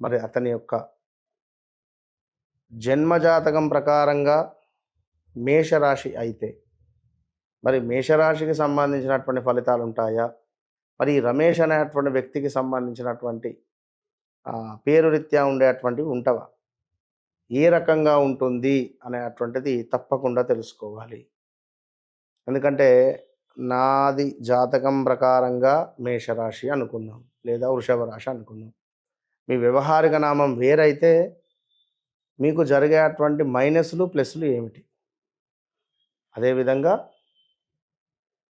మరి అతని యొక్క జన్మజాతకం ప్రకారంగా మేషరాశి అయితే మరి మేషరాశికి సంబంధించినటువంటి ఫలితాలు ఉంటాయా మరి రమేష్ అనేటువంటి వ్యక్తికి సంబంధించినటువంటి పేరు రీత్యా ఉండేటువంటివి ఉంటవా? ఏ రకంగా ఉంటుంది అనేటువంటిది తప్పకుండా తెలుసుకోవాలి. ఎందుకంటే నాది జాతకం ప్రకారంగా మేషరాశి అనుకుందాం లేదా వృషభ రాశి అనుకుందాం. మీ వ్యవహారిక నామం వేరైతే మీకు జరిగేటువంటి మైనస్లు ప్లస్లు ఏమిటి? అదేవిధంగా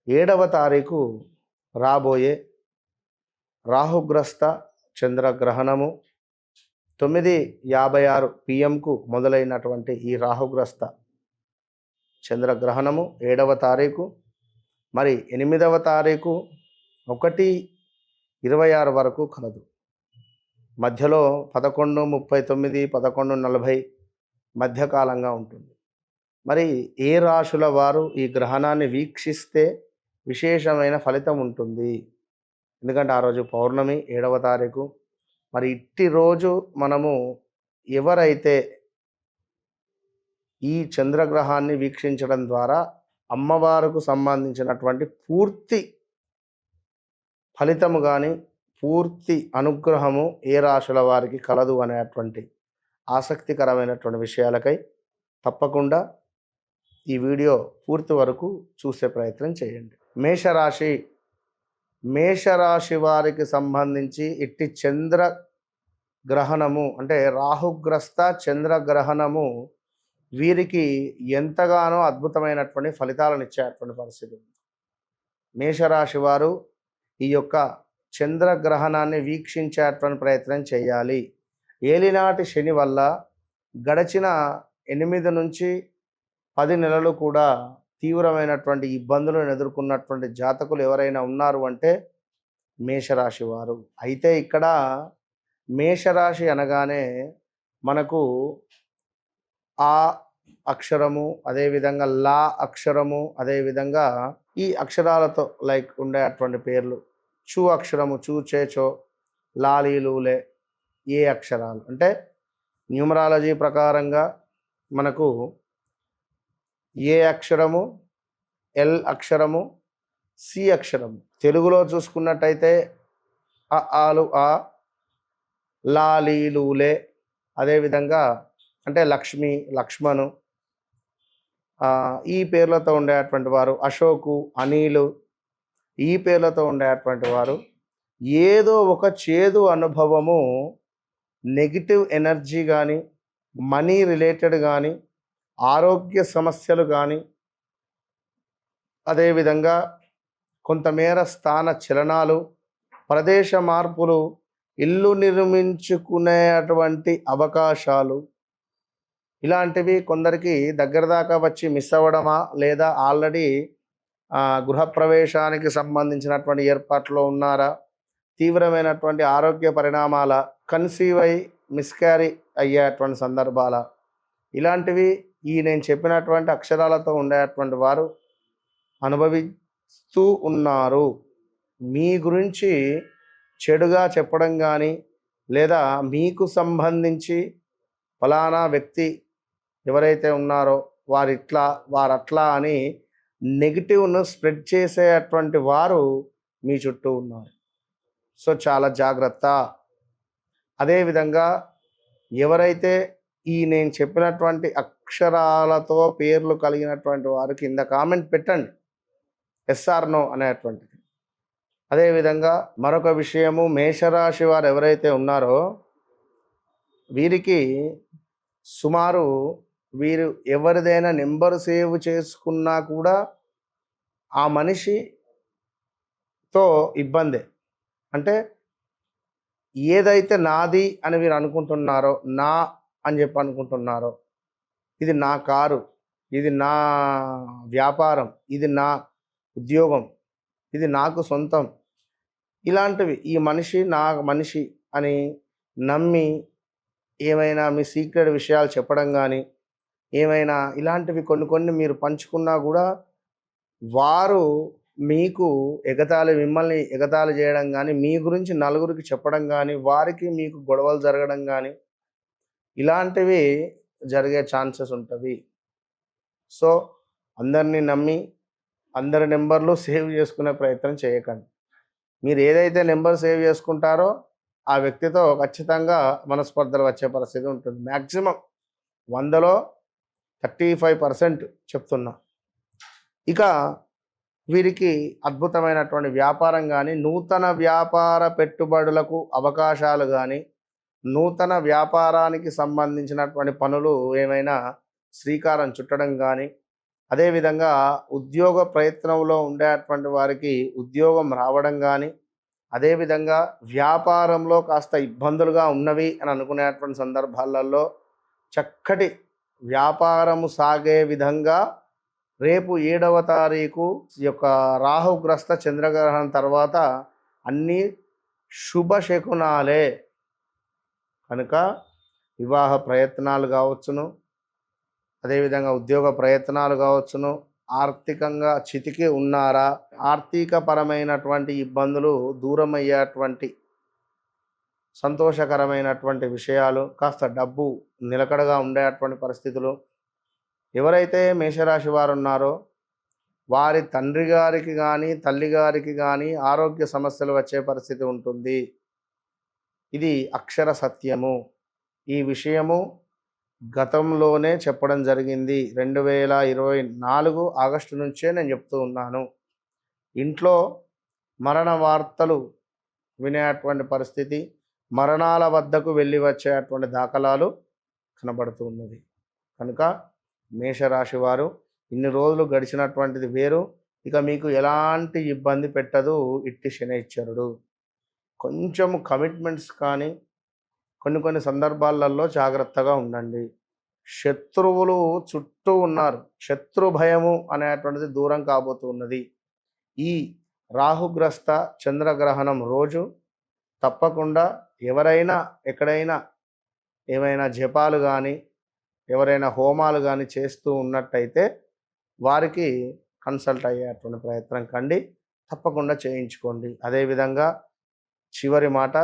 ఏడవ తారీఖు రాబోయే రాహుగ్రస్త చంద్రగ్రహణము తొమ్మిది యాభై ఆరు పిఎంకు మొదలైనటువంటి ఈ రాహుగ్రస్త చంద్రగ్రహణము ఏడవ తారీఖు మరి ఎనిమిదవ తారీఖు ఒకటి ఇరవై ఆరు వరకు కలదు. మధ్యలో పదకొండు ముప్పై తొమ్మిది పదకొండు నలభై మధ్యకాలంగా ఉంటుంది. మరి ఏ రాశుల వారు ఈ గ్రహణాన్ని వీక్షిస్తే విశేషమైన ఫలితం ఉంటుంది? ఎందుకంటే ఆ రోజు పౌర్ణమి ఏడవ తారీఖు. మరి ఇట్టి రోజు మనము ఎవరైతే ఈ చంద్రగ్రహాన్ని వీక్షించడం ద్వారా అమ్మవారుకు సంబంధించినటువంటి పూర్తి ఫలితము కానీ పూర్తి అనుగ్రహము ఏ రాశుల వారికి కలదు అనేటువంటి ఆసక్తికరమైనటువంటి విషయాలకై తప్పకుండా ఈ వీడియో పూర్తి వరకు చూసే ప్రయత్నం చేయండి. మేషరాశి మేషరాశి వారికి సంబంధించి ఇట్టి చంద్ర గ్రహణము అంటే రాహుగ్రస్త చంద్రగ్రహణము వీరికి ఎంతగానో అద్భుతమైనటువంటి ఫలితాలను ఇచ్చేటువంటి పరిస్థితి ఉంది. మేషరాశి వారు ఈ యొక్క చంద్రగ్రహణాన్ని వీక్షించేటువంటి ప్రయత్నం చేయాలి. ఏలినాటి శని వల్ల గడిచిన ఎనిమిది నుంచి పది నెలలు కూడా తీవ్రమైనటువంటి ఇబ్బందులను ఎదుర్కొన్నటువంటి జాతకులు ఎవరైనా ఉన్నారు అంటే మేషరాశి వారు. అయితే ఇక్కడ మేషరాశి అనగానే మనకు ఆ అక్షరము అదేవిధంగా లా అక్షరము అదేవిధంగా ఈ అక్షరాలతో లైక్ ఉండే అటువంటి పేర్లు చూ అక్షరము చూచేచో లాలీలులే ఏ అక్షరాలు. అంటే న్యూమరాలజీ ప్రకారంగా మనకు ఏ అక్షరము ఎల్ అక్షరము సి అక్షరము. తెలుగులో చూసుకున్నట్టయితే అ ఆలు ఆ లాలీలులే అదేవిధంగా అంటే లక్ష్మి లక్ష్మణు ఈ పేర్లతో ఉండేటువంటి వారు అశోకు అనిలు ఈ పేర్లతో ఉండేటువంటి వారు ఏదో ఒక చేదు అనుభవము నెగిటివ్ ఎనర్జీ కానీ మనీ రిలేటెడ్ కానీ ఆరోగ్య సమస్యలు కానీ అదేవిధంగా కొంతమేర స్థాన చలనాలు ప్రదేశ మార్పులు ఇల్లు నిర్మించుకునేటువంటి అవకాశాలు ఇలాంటివి కొందరికి దగ్గర దాకా వచ్చి మిస్ అవ్వడమా లేదా ఆల్రెడీ గృహప్రవేశానికి సంబంధించినటువంటి ఏర్పాట్లో ఉన్నారా? తీవ్రమైనటువంటి ఆరోగ్య పరిణామాల కన్సీవ్ అయి మిస్క్యారీ అయ్యేటువంటి సందర్భాల. ఇలాంటివి ఈ నేను చెప్పినటువంటి అక్షరాలతో ఉండేటువంటి వారు అనుభవిస్తూ ఉన్నారు. మీ గురించి చెడుగా చెప్పడం కానీ లేదా మీకు సంబంధించి ఫలానా వ్యక్తి ఎవరైతే ఉన్నారో వారిట్లా వారట్లా అని నెగిటివ్ను స్ప్రెడ్ చేసేటువంటి వారు మీ చుట్టూ ఉన్నారు. సో చాలా జాగ్రత్త. అదేవిధంగా ఎవరైతే ఈ నేను చెప్పినటువంటి అక్షరాలతో పేర్లు కలిగినటువంటి వారు కింద కామెంట్ పెట్టండి. ఎస్ఆర్ నో అనేటువంటిది. అదేవిధంగా మరొక విషయము మేషరాశి వారు ఎవరైతే ఉన్నారో వీరికి సుమారు వీరు ఎవరిదైనా నెంబర్ సేవ్ చేసుకున్నా కూడా ఆ మనిషితో ఇబ్బందే. అంటే ఏదైతే నాది అని వీరు అనుకుంటున్నారో నా అని చెప్పి అనుకుంటున్నారో ఇది నా కారు ఇది నా వ్యాపారం ఇది నా ఉద్యోగం ఇది నాకు సొంతం ఇలాంటివి ఈ మనిషి నా మనిషి అని నమ్మి ఏమైనా మీ సీక్రెట్ విషయాలు చెప్పడం కానీ ఏమైనా ఇలాంటివి కొన్ని కొన్ని మీరు పంచుకున్నా కూడా వారు మీకు ఎగతాళి మిమ్మల్ని ఎగతాళి చేయడం కానీ మీ గురించి నలుగురికి చెప్పడం కానీ వారికి మీకు గొడవలు జరగడం కానీ ఇలాంటివి జరిగే ఛాన్సెస్ ఉంటుంది సో అందరినీ నమ్మి అందరి నెంబర్లు సేవ్ చేసుకునే ప్రయత్నం చేయకండి. మీరు ఏదైతే నెంబర్ సేవ్ చేసుకుంటారో ఆ వ్యక్తితో ఖచ్చితంగా మనస్పర్ధలు వచ్చే పరిస్థితి ఉంటుంది. మ్యాక్సిమం వందలో థర్టీ ఫైవ్ పర్సెంట్ చెప్తున్నా. ఇక వీరికి అద్భుతమైనటువంటి వ్యాపారం కానీ నూతన వ్యాపార పెట్టుబడులకు అవకాశాలు కానీ నూతన వ్యాపారానికి సంబంధించినటువంటి పనులు ఏమైనా శ్రీకారం చుట్టడం కానీ అదేవిధంగా ఉద్యోగ ప్రయత్నంలో ఉండేటువంటి వారికి ఉద్యోగం రావడం కానీ అదేవిధంగా వ్యాపారంలో కాస్త ఇబ్బందులుగా ఉన్నవి అని అనుకునేటువంటి సందర్భాలలో చక్కటి వ్యాపారము సాగే విధంగా రేపు ఏడవ తారీఖు ఈ యొక్క రాహుగ్రస్త చంద్రగ్రహణం తర్వాత అన్నీ శుభశకునాలే కనుక వివాహ ప్రయత్నాలు కావచ్చును. అదేవిధంగా ఉద్యోగ ప్రయత్నాలు కావచ్చును. ఆర్థికంగా చితికి ఉన్నారా? ఆర్థిక పరమైనటువంటి ఇబ్బందులు దూరమయ్యేటువంటి సంతోషకరమైనటువంటి విషయాలు కాస్త డబ్బు నిలకడగా ఉండేటువంటి పరిస్థితులు. ఎవరైతే మేషరాశి వారు ఉన్నారో వారి తండ్రి గారికి కానీ తల్లి గారికి కానీ ఆరోగ్య సమస్యలు వచ్చే పరిస్థితి ఉంటుంది. ఇది అక్షర సత్యము. ఈ విషయము గతంలోనే చెప్పడం జరిగింది. రెండు వేల ఇరవై నాలుగు ఆగస్టు నుంచే నేను చెప్తూ ఉన్నాను. ఇంట్లో మరణ వార్తలు వినేటువంటి పరిస్థితి మరణాల వద్దకు వెళ్ళి వచ్చేటువంటి దాఖలాలు కనబడుతూ ఉన్నది. కనుక మేషరాశి వారు ఇన్ని రోజులు గడిచినటువంటిది వేరు. ఇక మీకు ఎలాంటి ఇబ్బంది పెట్టదు. ఇట్టి శనైశ్వరుడు కొంచెం కమిట్మెంట్స్ కానీ కొన్ని కొన్ని సందర్భాలలో జాగ్రత్తగా ఉండండి. శత్రువులు చుట్టూ ఉన్నారు. శత్రు భయము అనేటువంటిది దూరం కాబోతున్నది ఈ రాహుగ్రస్త చంద్రగ్రహణం రోజు తప్పకుండా ఎవరైనా ఎక్కడైనా ఏమైనా జపాలు కానీ ఎవరైనా హోమాలు కానీ చేస్తూ ఉన్నట్టయితే వారికి కన్సల్ట్ అయ్యేటువంటి ప్రయత్నం కండి. తప్పకుండా చేయించుకోండి. అదేవిధంగా చివరి మాట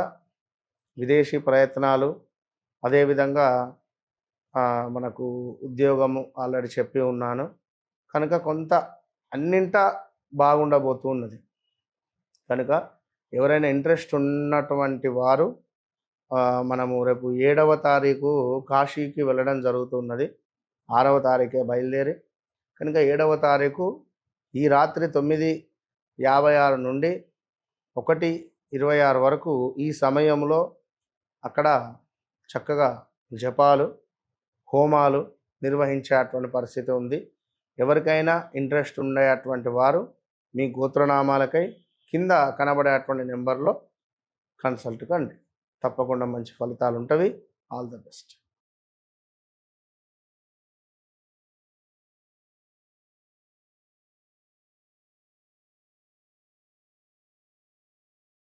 విదేశీ ప్రయత్నాలు అదేవిధంగా మనకు ఉద్యోగము ఆల్రెడీ చెప్పి ఉన్నాను. కనుక కొంత అన్నింటా బాగుండబోతూ ఉన్నది. కనుక ఎవరైనా ఇంట్రెస్ట్ ఉన్నటువంటి వారు మనము రేపు ఏడవ తారీఖు కాశీకి వెళ్ళడం జరుగుతున్నది. ఆరవ తారీఖే బయలుదేరి కనుక ఏడవ తారీఖు ఈ రాత్రి తొమ్మిది యాభై ఆరు నుండి ఒకటి ఇరవై ఆరు వరకు ఈ సమయంలో అక్కడ చక్కగా జపాలు హోమాలు నిర్వహించేటువంటి పరిస్థితి ఉంది. ఎవరికైనా ఇంట్రెస్ట్ ఉండేటువంటి వారు మీ గోత్రనామాలకై కింద కనబడేటువంటి నెంబర్లో కన్సల్ట్ కండి తప్పకుండా మంచి ఫలితాలు ఉంటవి ఆల్ ద బెస్ట్.